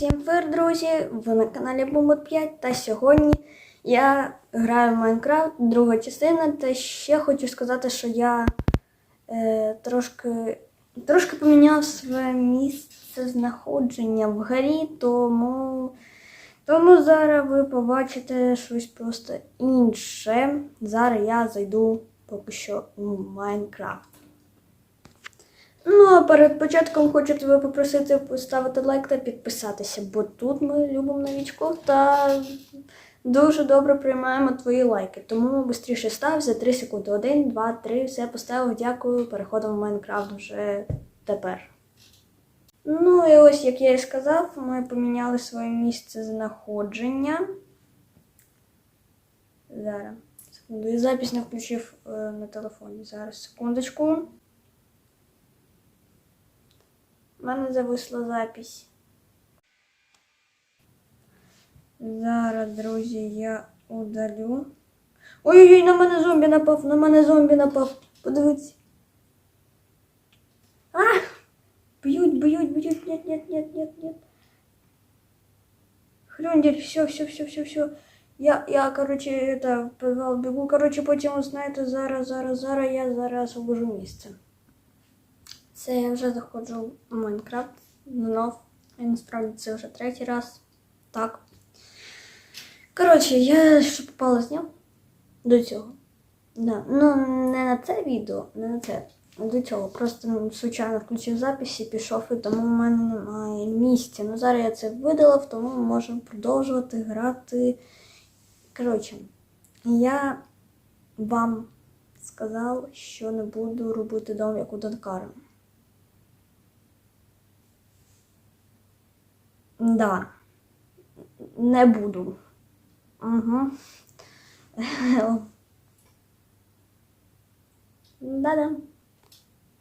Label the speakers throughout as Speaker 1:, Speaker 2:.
Speaker 1: Всім привіт, друзі! Ви на каналі Бумбот 5 та сьогодні я граю в Майнкрафт, друга частина. Та ще хочу сказати, що я е, трошки, трошки поміняв своє місце знаходження в грі, тому, тому зараз ви побачите щось просто інше. Зараз я зайду поки що в Майнкрафт. Ну, а перед початком хочу тебе попросити поставити лайк та підписатися, бо тут ми любимо новічків та дуже добре приймаємо твої лайки. Тому швидше став за 3 секунди. 1, 2, 3, все поставив, дякую. Переходимо в Майнкрафт вже тепер. Ну і ось, як я і сказав, ми поміняли своє місце знаходження. Зараз. Секунду. Я запись не включив е, на телефоні. Зараз, секундочку. У мене зависла запись. Зараз, друзі, я удалю. Ой-ой-ой, на мене зомбі напав, на мене зомбі напав. Подивіться. А! Б'ють, б'ють, б'ють. Нет, нет, нет, нет, нет. Хрюндель, все, все, все, все, все. Я, я, короче, это, в підвал бігу. Короче, потім знаєте, зараз, зараз, зараз я зараз освобожу місце. Це я вже заходжу в Майнкрафт знов. І насправді це вже третій раз. Так. Коротше, я що попала зняв до цього. Да. Ну, не на це відео, не на це. До цього. Просто ну, случайно включив запис і пішов, і тому в мене немає місця. Ну зараз я це видалив, тому ми можемо продовжувати грати. Коротше, я вам сказав, що не буду робити дом як у Данкара. Да. Не буду. Угу. Да-да.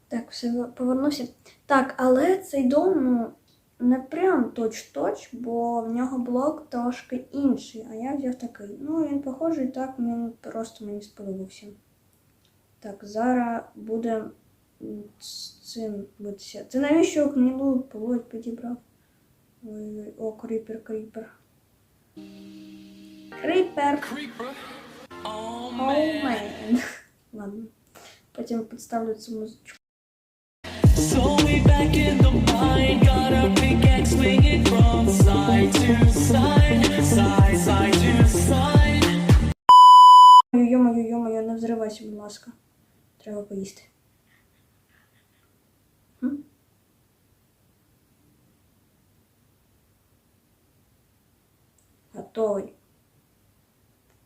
Speaker 1: Так, все, повернуся. Так, але цей дом, ну, не прям точ-точ, бо в нього блок трошки інший, а я взяв такий. Ну, він похожий, так, він просто мені сподобався. Так, зараз буде з цим битися. Ти навіщо гнилу поводь підібрав? Ой-ой, о, кріпер, кріпер. Кріпер. О, мен. Ладно. Потім підставлю цю музичку.
Speaker 2: So we back in the mind, got our pickaxe swinging from side to side, side, side to side.
Speaker 1: Йо-моє, йо-моє, не взривайся, будь ласка. Треба поїсти. Готовий.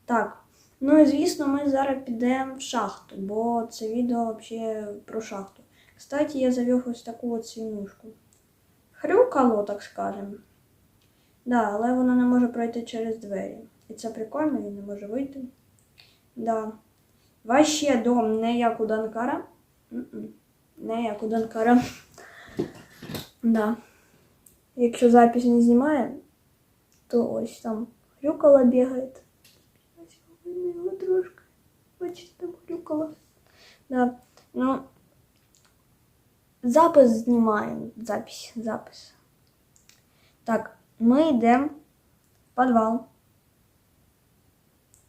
Speaker 1: Так. Ну і звісно, ми зараз підемо в шахту, бо це відео взагалі про шахту. Кстати, я завів ось таку от свинюшку. Хрюкало, так скажемо. Да, але вона не може пройти через двері. І це прикольно, він не може вийти. Да. Ваще дом не як у Данкара. Не як у Данкара. Да. Якщо запись не знімає, то ось там хрюкала. Ось його трошки. Там хрюкала. Да. Ну, запис знімаємо. Запись, запис. Так, ми йдемо в підвал.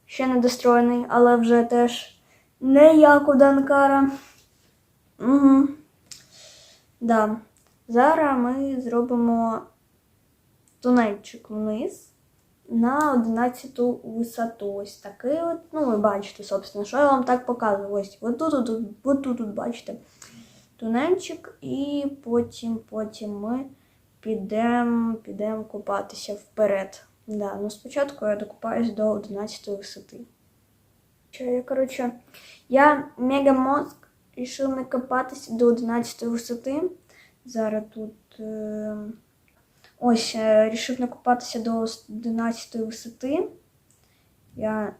Speaker 1: Ще не достроєний, але вже теж не як у Данкара. Угу. Да. Зараз ми зробимо тунельчик вниз на 11 висоту. Ось такий от. Ну, ви бачите, собственно, що я вам так показую. Ось от тут, от, тут, от бачите. Тунельчик, і потім, потім ми підемо підем купатися вперед. Да, ну спочатку я докупаюсь до 11 висоти. Що я, коротше, я мегамозг рішив не копатися до 11 висоти. Зараз тут. Е... Ось, е, рішив не купатися до 11 висоти. Я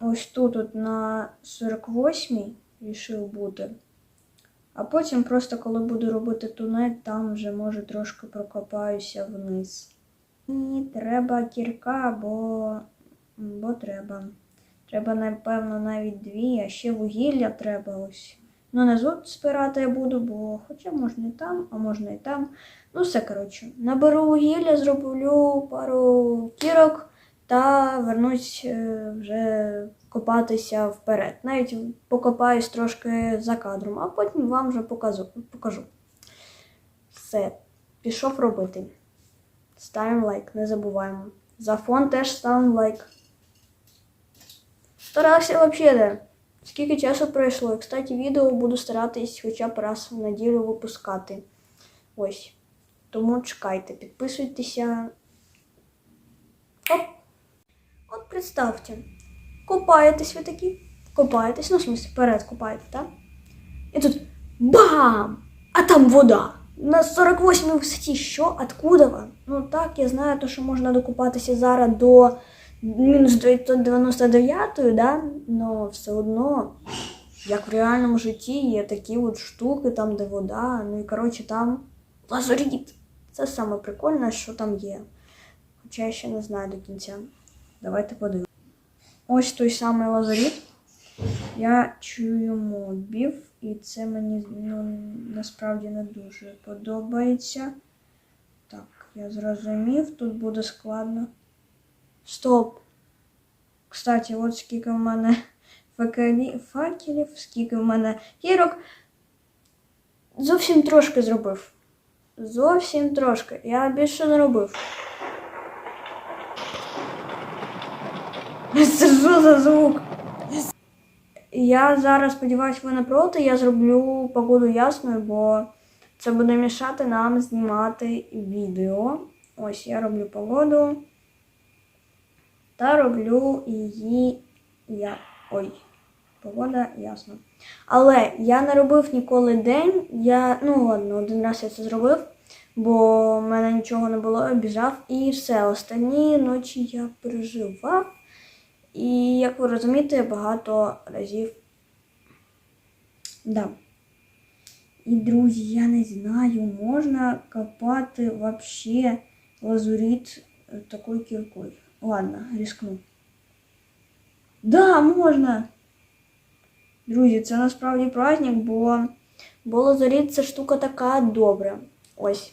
Speaker 1: ось тут от на 48 рішив бути. А потім просто, коли буду робити тунель, там вже може трошки прокопаюся вниз. І треба кірка, бо, бо треба. Треба, напевно, навіть дві, а ще вугілля треба ось. Ну, не тут спирати я буду, бо хоча можна і там, а можна і там. Ну, все коротше. Наберу вугілля, зроблю пару кірок та вернусь е, вже копатися вперед. Навіть покопаюсь трошки за кадром, а потім вам вже покажу. покажу. Все, пішов робити. Ставимо лайк, не забуваємо. За фон теж ставимо лайк. Старався взагалі. Скільки часу пройшло? І, Кстати, відео буду старатись хоча б раз в неділю випускати. Ось. Тому чекайте, підписуйтеся. Оп. От представте. Копаєтесь ви такі. Копаєтесь, ну, в смысле, вперед копаєте, так? І тут бам! А там вода. На 48 висоті. Що? Откуда вам? Ну так, я знаю, то, що можна докупатися зараз до мінус 999, да? но все одно, як в реальному житті, є такі от штуки, там, де вода. Ну і коротше там лазуріт. Це саме прикольне, що там є. Хоча я ще не знаю до кінця. Давайте подивимось. Ось той самий лазуріт. Я чую мобів, і це мені ну, насправді не дуже подобається. Так, я зрозумів, тут буде складно. Стоп. Кстати, от скільки в мене факелі- факелів, скільки в мене гірок. Зовсім трошки зробив. Зовсім трошки. Я більше не робив. Це що за звук? Я зараз сподіваюся, ви не проти. Я зроблю погоду ясною, бо це буде мішати нам знімати відео. Ось я роблю погоду та роблю її я. Ой, погода ясно. Але я не робив ніколи день. Я, ну ладно, один раз я це зробив, бо в мене нічого не було, я біжав і все. Останні ночі я переживав. І, як ви розумієте, багато разів. Да. І, друзі, я не знаю, можна копати вообще лазурит е, такою кіркою. Ладно, рискну. Да, можна. Друзі, це насправді праздник, бо, бо лазурит це штука така добра. Ось.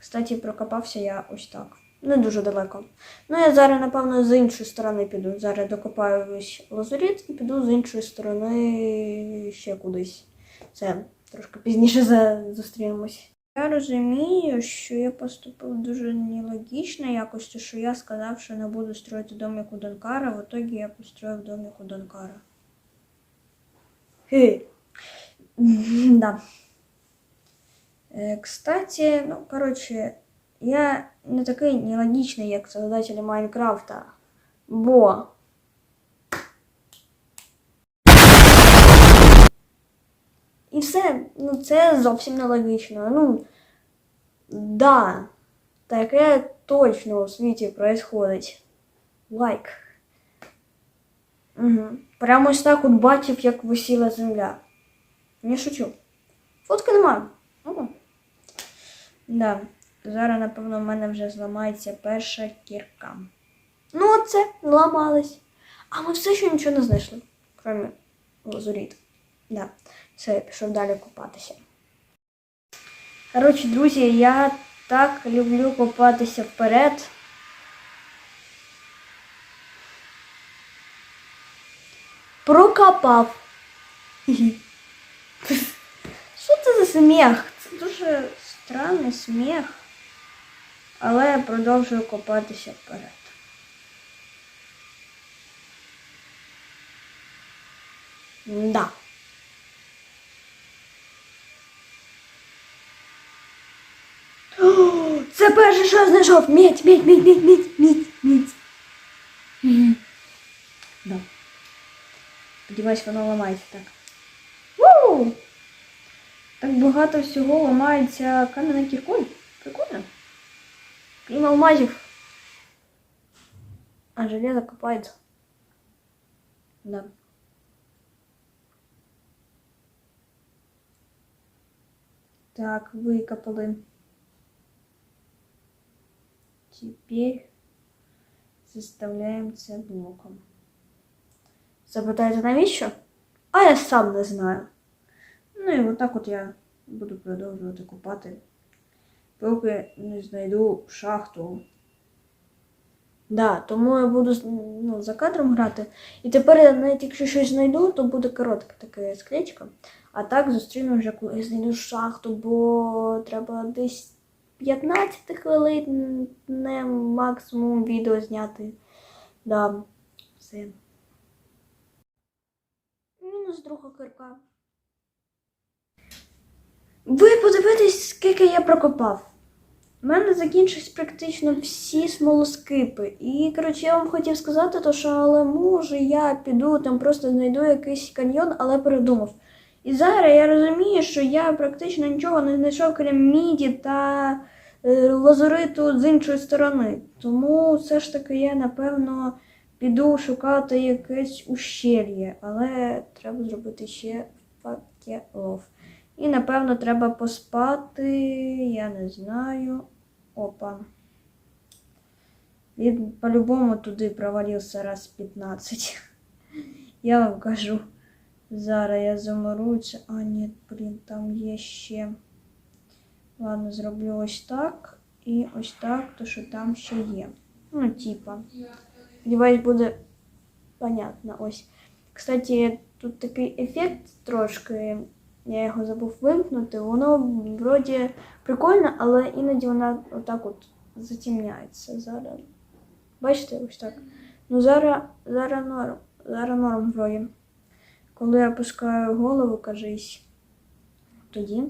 Speaker 1: Кстати, прокопався я ось так. Не дуже далеко. Ну, я зараз, напевно, з іншої сторони піду. Зараз докопаю весь лазурит і піду з іншої сторони ще кудись. Це трошки пізніше зустрінемось. Я розумію, що я поступив дуже нелогічно якось, що я сказав, що не буду строїти домик у Донкара, в итоге я построїв домик у Донкара. Хе. Да. Е, Кстати, ну, коротше, я не такий нелогічний, як создателі Майнкрафта, бо І все, ну це зовсім нелогічно. Ну, да, таке точно у світі происходить. Лайк. Угу. Прямо ось так от бачив, як висіла земля. Не шучу. Фотки немає. О. Да. Зараз, напевно, в мене вже зламається перша кірка. Ну, оце, зламалась. А ми все ще нічого не знайшли, крім лазуріт. Да. Все, я пішов далі купатися. Коротше, друзі, я так люблю купатися вперед. Прокопав. Що це за сміх? Це дуже странний сміх. Але я продовжую копатися вперед. Да. Це перше, що знайшов. Медь, медь, медь, медь, медь, медь, медь. Мгм. Да. Сподіваюсь, воно ламається так. Ву! Так багато всього ламається кам'яною кіркою. Прикольно. Крім алмазів. А железо копається. Да. Так, викопали. Теперь заставляємо це блоком. Запитаєте, навіщо? А я сам не знаю. Ну і отак от я буду продовжувати купати, поки не знайду шахту. Да, тому я буду ну, за кадром грати. І тепер навіть якщо щось знайду, то буде коротка така склечка. А так зустріну вже, коли знайду шахту, бо треба десь 15 хвилин, не максимум відео зняти. Да, все. Мінус друга кирка. Ви подивитесь, скільки я прокопав. У мене закінчились практично всі смолоскипи. І, коротше, я вам хотів сказати, то, що але може я піду там просто знайду якийсь каньйон, але передумав. І зараз я розумію, що я практично нічого не знайшов, крім міді та е, лазуриту з іншої сторони. Тому все ж таки я, напевно, піду шукати якесь ущельє, але треба зробити ще факелов. І, напевно, треба поспати, я не знаю. Опа. Він по-любому туди провалився раз 15. Я вам кажу. Зараз я заморую. А, ні, блін, там є ще. Ладно, зроблю ось так. І ось так, то що там ще є. Ну, типа. Сподіваюсь, буде понятно. Ось. Кстати, тут такий ефект трошки. Я його забув вимкнути. Воно вроді прикольно, але іноді вона отак от затемняється зараз. Бачите, ось так. Ну зараз, зараз норм. Зараз норм вроді. Коли я опускаю голову, кажись, тоді.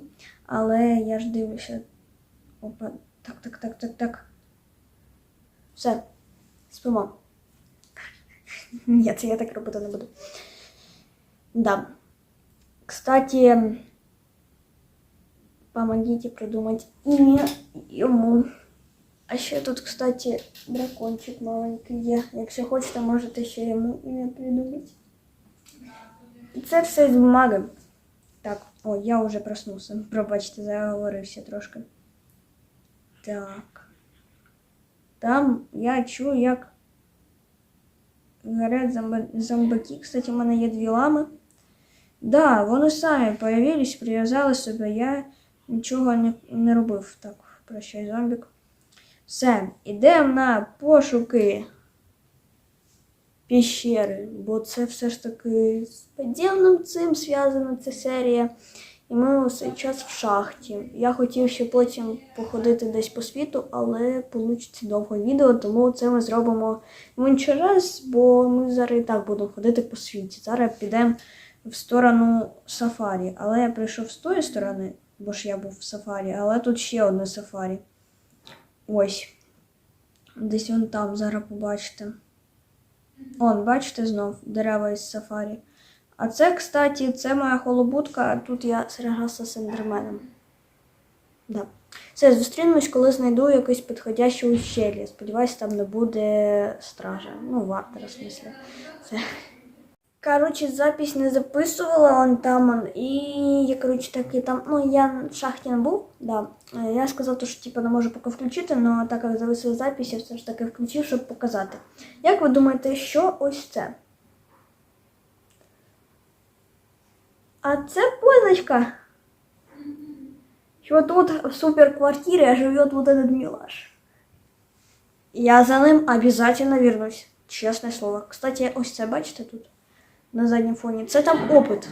Speaker 1: Але я ж дивлюся. Опа, так, так, так, так, так. Все, спимо. Ні, це я так робити не буду. Да. Кстати, помогите придумать имя ему. А ще тут, кстати, дракончик маленький є. Якщо хочете, можете ще йому ім'я придумати. Це все з бумаги. Так, о, я вже проснувся. Пробачте, заговорився трошки. Так. Там я чую, як горять зомби- зомбаки. Кстати, у мене є дві лами. Да, вони самі появились, прив'язали себе. Я нічого не, не робив. Так, прощай, зомбік. Все, ідемо на пошуки піщери, бо це все ж таки з подільним цим зв'язана ця серія. І ми усе час в шахті. Я хотів ще потім походити десь по світу, але вийде довго відео, тому це ми зробимо в інший раз, бо ми зараз і так будемо ходити по світі. Зараз підемо в сторону сафарі. Але я прийшов з тої сторони, бо ж я був в сафарі, але тут ще одне сафарі. Ось. Десь вон там зараз побачите. Он, бачите знов дерева із сафарі. А це, кстати, це моя холобутка, а тут я сражався з ендерменом. Да. Все, зустрінемось, коли знайду якесь підходяще ущелье. Сподіваюсь, там не буде стража. Ну, вартера, в смысле. Все. Короче, запись не записувала, он там он. І я, короче, таки там, ну, я в шахті не був, да. Е, Я сказав, то, що типу, не можу поки включити, але так як зависила запись, я все ж таки включив, щоб показати. Як ви думаєте, що ось це? А це позначка. Що тут в суперквартире живет вот этот милаш. Я за ним обязательно вернусь. Чесне слово. Кстати, ось це бачите тут? На задньому фоні. Це там опит.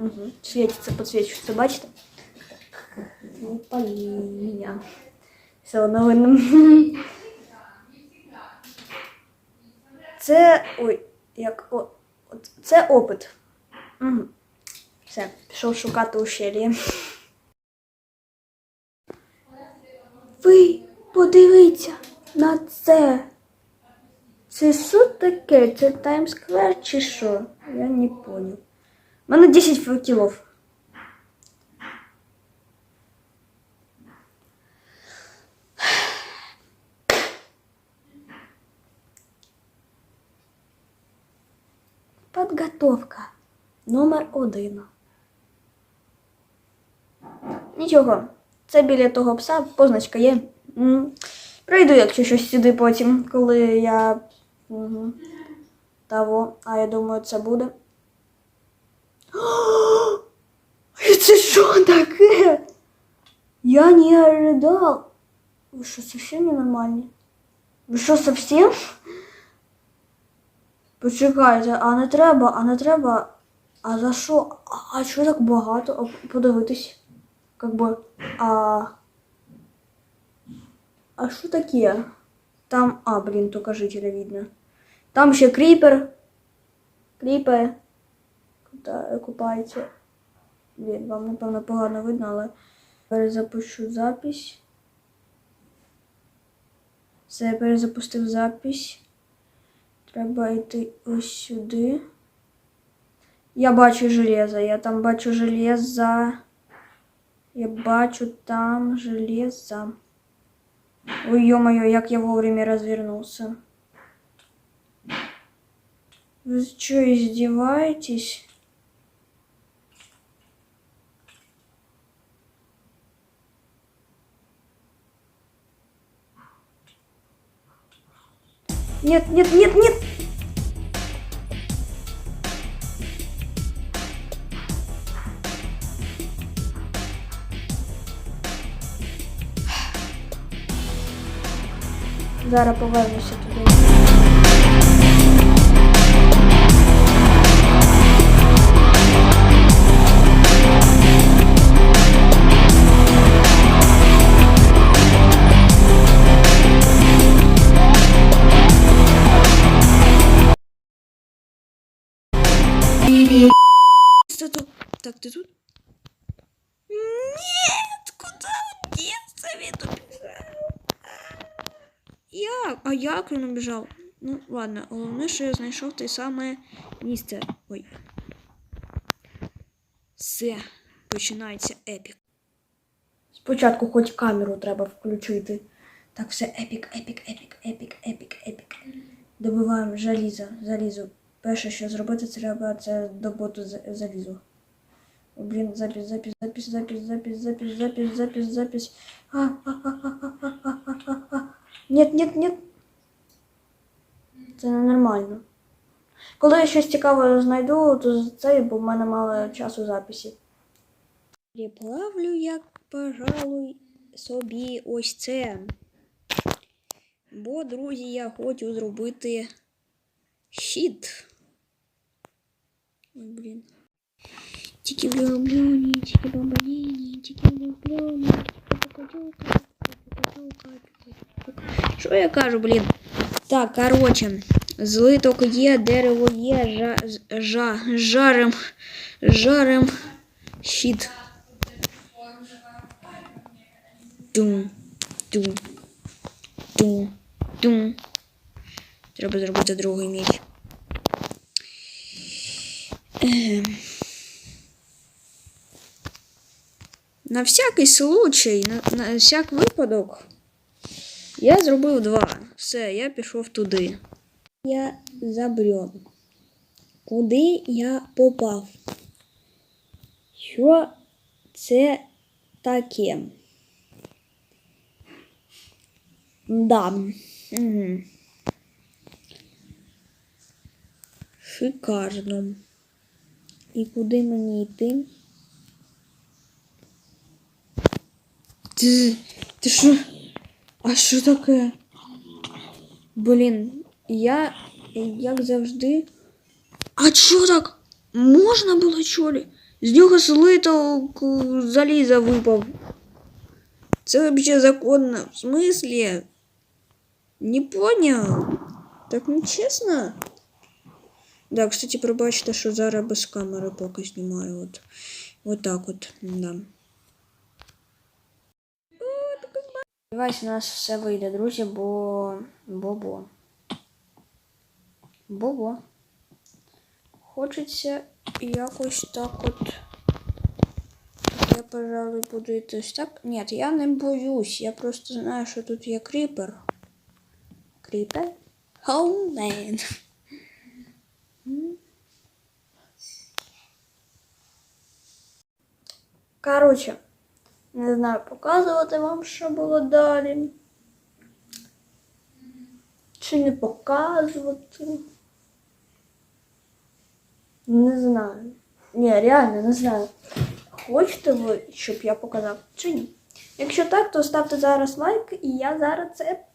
Speaker 1: Угу. Світиться, підсвічується, бачите? Меня. Все одно видно. Це. Ой, як. Це опит. Все, пішов шукати ущелье. Ви подивіться на це. Це що таке? Це Таймсквер чи що? Я не понял. У мене 10 факелов. Подготовка номер один. Нічого, це біля того пса, позначка є. Прийду, якщо щось сюди потім, коли я. Угу. Того, а я думаю, це буде. Це що таке? Я не ожидал. Вы что, совсем ненормальні? Ви що, совсем? Почекайте, а не треба, а не треба. А за що? А, що так багато? А, подивитись. Как би. А. А що таке? Там. А, блін, только жителя видно. Там ще кріпер. Кріпер. Купається. Блін, вам напевно погано видно, але перезапущу запись. Все, я перезапустив запись. Треба йти ось сюди. Я бачу железо. Я там бачу железо. Я бачу там железо. Ой, ё-моё, як я вовремя развернулся. Вы что, издеваетесь? Нет, нет, нет, нет! Зараз повернуся туди. Что тут? Так, ты тут? Нет! Куда он делся? Він убежал. Як? А як він убіжав? Ну, ладно, головне, що я знайшов те саме місце. Ой. Все, починається епік. Спочатку хоч камеру треба включити. Так, все, епік, епік, епік, епік, епік, епік. Добиваємо залізо, залізо. Перше, що зробити, треба це добути з- залізо. О, Блін, запись, запись, запись, запись, запись, запись, запись, запись, запись. Нет, нет, нет. Це ненормально. Коли я щось цікаве знайду, то це, бо в мене мало часу записі. Приплавлю я, пожалуй, собі ось це. Бо, друзі, я хочу зробити щит. Ой, бомбаніні, тільки влюблені, тільки покатюка, покатюка, покатюка. Що я кажу, блін? Так, короче, злиток є, дерево є, жа, жа, жарим, жарим, щит. Тум, тум, тум, тум. Треба зробити другий меч. На всякий случай, на, на всяк випадок, я зробив два. Все, я пішов туди. Я забрел. Куди я попав? Що це таке? Да. Угу. Шикарно. І куди мені йти? Ти, ти що? А що таке? Блін, я, як завжди. А чо так? Можна було чолі? З нього слиток заліза випав. Це взагалі законно. В смислі? Не поняв. Так не чесно? Да, кстати, пробачте, що зараз без камери поки знімаю. От, от так от, да. Сподіваюсь, у нас все вийде, друзі, бо. Бо-бо. Бо-бо. Хочеться якось так от. Я, пожалуй, буду йти ось так. Ні, я не боюсь. Я просто знаю, що тут є кріпер. Кріпер? Oh. Короче, не знаю, показувати вам, що було далі. Чи не показувати. Не знаю. Ні, реально не знаю. хочете ви, щоб я показав чи ні? Якщо так, то ставте зараз лайк, і я зараз це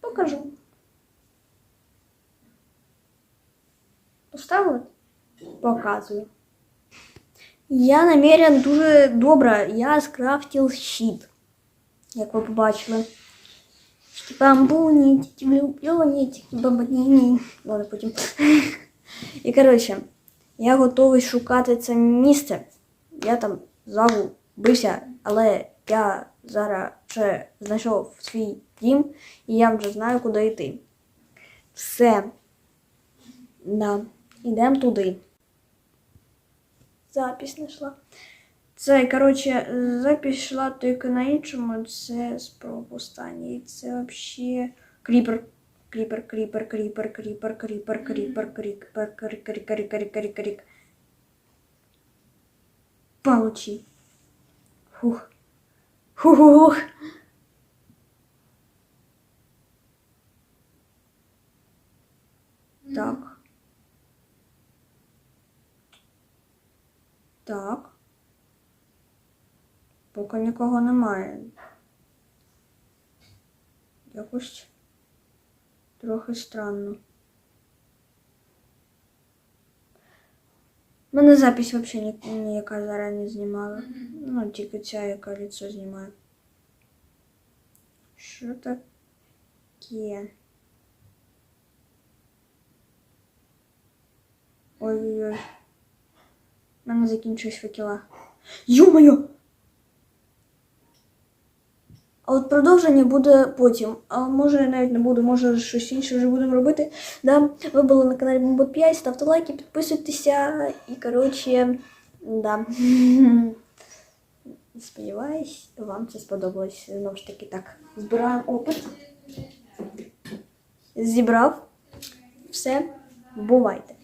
Speaker 1: покажу. Поставили? Показую. Я намірен дуже добре. Я скрафтив щит. Як ви побачили. Бамбуні, влюблені, бамбаніні. Ладно, потім. І коротше, я готовий шукати це місце. Я там загубився, але я зараз вже знайшов свій дім, і я вже знаю, куди йти. Все. Да. Ідемо туди. Запись знайшла. Це, коротше, запись йшла тільки на іншому. Це спробу останній. Це взагалі кріпер. Кріпер, кріпер, кріпер, кріпер, кріпер, кріпер, кріпер, крік, крік, крік, крік. Получи. Фух. Фух. Так. Так. Поки нікого немає. Якось трохи странно. У мене запись взагалі ні, ніяка зараз не знімала. Ну, тільки ця, яка лицо знімає. Що таке? Ой-ой-ой. У мене закінчились факела. Ё-моё! А от продовження буде потім. А може навіть не буду, може щось інше вже будемо робити. Да. Ви були на каналі Бомбот 5, ставте лайки, підписуйтеся і коротше, да. Сподіваюсь, вам це сподобалось. Знову ж таки так. Збираємо опит. Зібрав. Все, бувайте.